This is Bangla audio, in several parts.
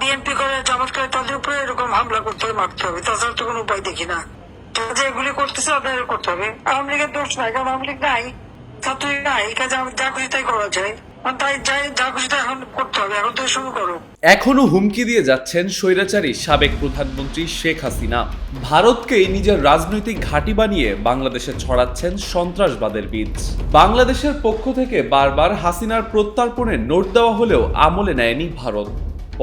বিএনপি করে জামাত করে তাদের উপরে এরকম হামলা করতে হবে মারতে হবে। তাছাড়া তো কোনো উপায় দেখি না। যে এগুলি করতেছে তাদের করতে হবে। আওয়ামী লীগের দোষ নাই, কারণ আওয়ামী লীগ নাই ছাত্রলীগ নাই কাজে যা খুশি তাই করা যায়। এখন হুমকি দিয়ে যাচ্ছেন স্বৈরাচারী সাবেক প্রধানমন্ত্রী শেখ হাসিনা। ভারতকেই নিজের রাজনৈতিক ঘাঁটি বানিয়ে বাংলাদেশে ছড়াচ্ছেন সন্ত্রাসবাদের বীজ। বাংলাদেশের পক্ষ থেকে বারবার হাসিনার প্রত্যর্পণের নোট দেওয়া হলেও আমলে নেয়নি ভারত।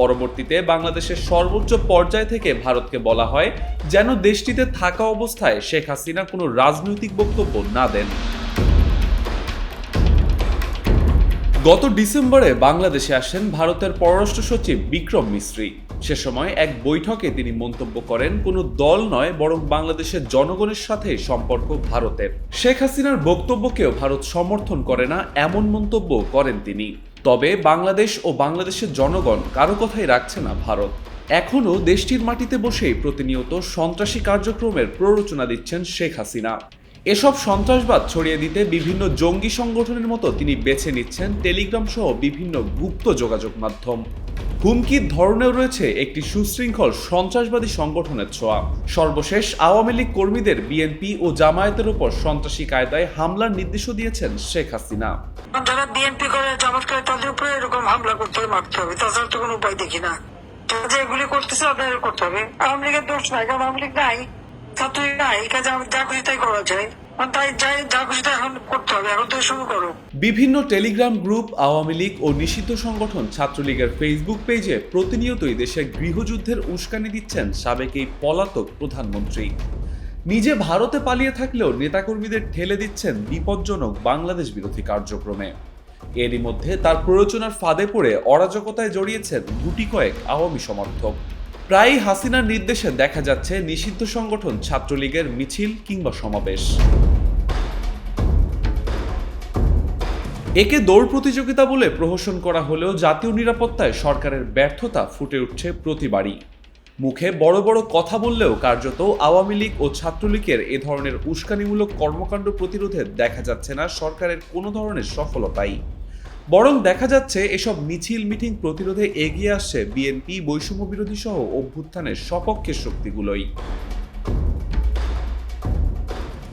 পরবর্তীতে বাংলাদেশের সর্বোচ্চ পর্যায় থেকে ভারতকে বলা হয়, যেন দেশটিতে থাকা অবস্থায় শেখ হাসিনা কোনো রাজনৈতিক বক্তব্য না দেন। গত ডিসেম্বরে বাংলাদেশে আসেন ভারতের পররাষ্ট্র সচিব বিক্রম মিশ্রি সে সময় এক বৈঠকে তিনি মন্তব্য করেন, কোনো দল নয় বরং বাংলাদেশের জনগণের সাথে সম্পর্ক ভারতের। শেখ হাসিনার বক্তব্যকেও ভারত সমর্থন করে না, এমন মন্তব্য করেন তিনি। তবে বাংলাদেশ ও বাংলাদেশের জনগণ কারও কথাই রাখছে না ভারত। এখনও দেশটির মাটিতে বসেই প্রতিনিয়ত সন্ত্রাসী কার্যক্রমের প্ররোচনা দিচ্ছেন শেখ হাসিনা। এসব সন্ত্রাসবাদ ছড়িয়ে দিতে বিভিন্ন জঙ্গি সংগঠনের মতো তিনি বেছে নিচ্ছেন টেলিগ্রাম সহ বিভিন্ন গুপ্ত যোগাযোগ মাধ্যম। হুমকির ধরনেও রয়েছে একটি সুশৃঙ্খল সন্ত্রাসবাদী সংগঠনের ছোঁয়া। সর্বশেষ আওয়ামী লীগ কর্মীদের বিএনপি ও জামায়াতের উপর সন্ত্রাসী কায়দায় হামলার নির্দেশও দিয়েছেন শেখ হাসিনা। যারা বিএনপি করে জামাত করে তাদের উপরে এরকম হামলা করতে হবে মারতে হবে। তাছাড়া তো কোনো উপায় দেখি না। যে এগুলি করতেছে তাদের করতে হবে। আওয়ামী লীগের দোষ নাই, কারণ আওয়ামী লীগ নাই নাই কাজে যা খুশি তাই করা যায়। বিভিন্ন টেলিগ্রাম গ্রুপ, আওয়ামী লীগ ও নিষিদ্ধ সংগঠন ছাত্রলীগের ফেসবুক পেজে প্রতিনিয়তই দেশে গৃহযুদ্ধের উস্কানি দিচ্ছেন সাবেক এই পলাতক প্রধানমন্ত্রী। নিজে ভারতে পালিয়ে থাকলেও নেতাকর্মীদের ঠেলে দিচ্ছেন বিপজ্জনক বাংলাদেশ বিরোধী কার্যক্রমে। এরই মধ্যে তার প্ররোচনার ফাঁদে পড়ে অরাজকতায় জড়িয়েছেন গুটি কয়েক আওয়ামী সমর্থক। প্রায়ই হাসিনার নির্দেশে দেখা যাচ্ছে নিষিদ্ধ সংগঠন, ছাত্রলীগের মিছিল কিংবা সমাবেশ। একে দৌড় প্রতিযোগিতা বলে প্রহসন করা হলেও জাতীয় নিরাপত্তায় সরকারের ব্যর্থতা ফুটে উঠছে প্রতিবারই। মুখে বড় বড় কথা বললেও কার্যত আওয়ামী লীগ ও ছাত্রলীগের এ ধরনের উস্কানিমূলক কর্মকাণ্ড প্রতিরোধে দেখা যাচ্ছে না সরকারের কোনো ধরনের সফলতাই। বরং দেখা যাচ্ছে এসব মিছিল মিটিং প্রতিরোধে এগিয়ে আসছে বিএনপি, বৈষম্য বিরোধী সহ অভ্যুত্থানের সপক্ষের শক্তিগুলোই।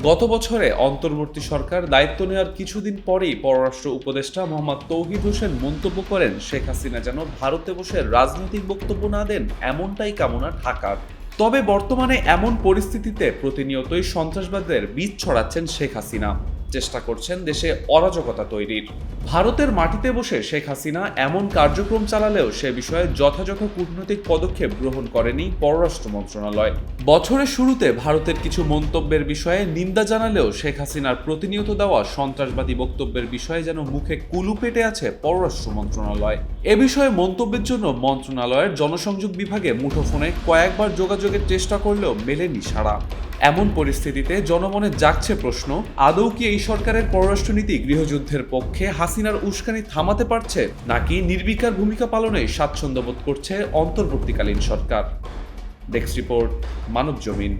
গত বছরে অন্তর্বর্তী সরকার দায়িত্ব নেওয়ার কিছুদিন পরেই পররাষ্ট্র উপদেষ্টা মোহাম্মদ তৌহিদ হোসেন মন্তব্য করেন, শেখ হাসিনা যেন ভারতে বসে রাজনৈতিক বক্তব্য না দেন, এমনটাই কামনা ঢাকার। তবে বর্তমানে এমন পরিস্থিতিতে প্রতিনিয়তই সন্ত্রাসবাদের বীজ ছড়াচ্ছেন শেখ হাসিনা। চেষ্টা করছেন দেশে অরাজকতা তৈরির। ভারতের মাটিতে বসে শেখ হাসিনা এমন কার্যক্রম চালালেও সে বিষয়ে যথাযথ কূটনৈতিক পদক্ষেপ গ্রহণ করেনি পররাষ্ট্র মন্ত্রণালয়। বছরের শুরুতে ভারতের কিছু মন্তব্যের বিষয়ে নিন্দা জানালেও শেখ হাসিনার প্রতিনিয়ত দেওয়া সন্ত্রাসবাদী বক্তব্যের বিষয়ে যেন মুখে কুলু পেটে আছে পররাষ্ট্র মন্ত্রণালয়। এ বিষয়ে মন্তব্যের জন্য মন্ত্রণালয়ের জনসংযোগ বিভাগে মুঠোফোনে কয়েকবার যোগাযোগের চেষ্টা করলেও মেলেনি সাড়া। এমন পরিস্থিতিতে জনমনে জাগছে প্রশ্ন, আদৌ কি এই সরকারের পররাষ্ট্রনীতি গৃহযুদ্ধের পক্ষে হাসিনার উস্কানি থামাতে পারছে, নাকি নির্বিকার ভূমিকা পালনে স্বাচ্ছন্দ্যবোধ করছে অন্তর্বর্তীকালীন সরকার? ডেস্ক রিপোর্ট মানব জমিন।